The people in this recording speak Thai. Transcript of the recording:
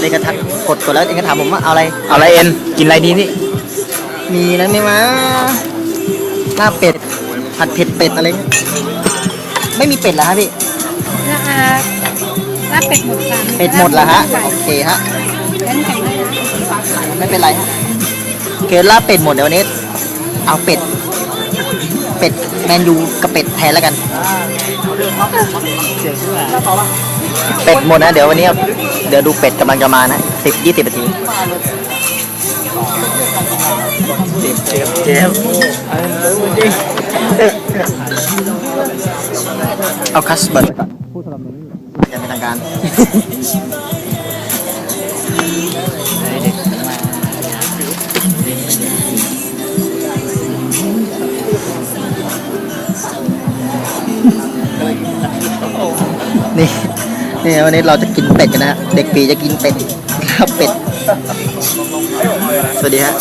เด็กกระทักกดกดแล้วเองก็ถามผมว่าเอาอะไร เอาอะไรเอ็นกินอะไรดีนี่มีนะไหมวะลาบเป็ด ผัดเผ็ดเป็ดอะไรเงี้ยไม่มีเป็ดเหรอฮะพี่ราคาลาบเป็ดหมดค่ะเป็ดหมดเหรอฮะไก่โอเคฮะงั้นไก่ได้นะไม่เป็นไรฮะโอเคลาบเป็ดหมดเดี๋ยววันนี้ เอาเป็ด เป็ดแมนยูกับเป็ดแทนแล้วกันเป็ดหมดนะ เดี๋ยววันนี้เดี๋ยวดูเป็ดกำลังจะมานะสิบยี่สิบนาทีเจมเอาคัสเบิร์ดไปก่อนพูดสำหรับนี้ยังเป็นทางการ นี่นี่วันนี้เราจะกินเป็ดกันนะฮะเด็กปีจะกินเป็ดครับเป็ด สวัสดีฮะ